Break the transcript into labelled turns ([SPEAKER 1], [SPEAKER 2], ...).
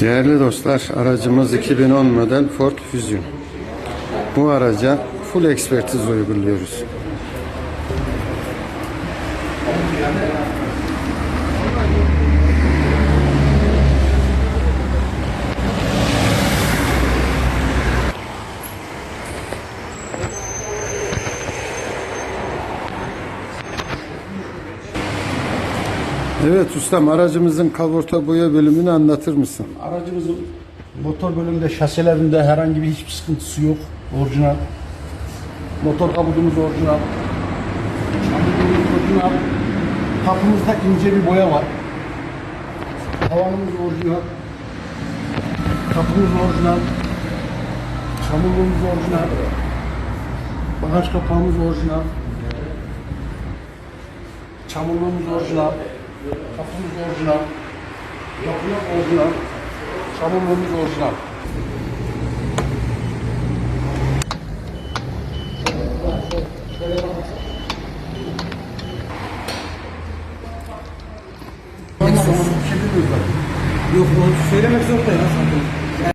[SPEAKER 1] Değerli dostlar, aracımız 2010 model Ford Fusion. Bu araca full ekspertiz uyguluyoruz. Evet ustam, aracımızın kaporta boya bölümünü anlatır mısın?
[SPEAKER 2] Aracımızın motor bölümünde şaselerinde herhangi bir hiçbir sıkıntısı yok. Orijinal. Motor kabutumuz orijinal. Çamurluğumuz orijinal. Kapımızda ince bir boya var. Havanımız orijinal. Kapımız orijinal. Çamurluğumuz orijinal. Bagaj kapağımız orijinal. Çamurluğumuz orijinal. Kapımız orijinal. Kapımız orijinal. Çamurluğumuz orijinal.
[SPEAKER 3] Yok onu söylemek zorunda ya zaten.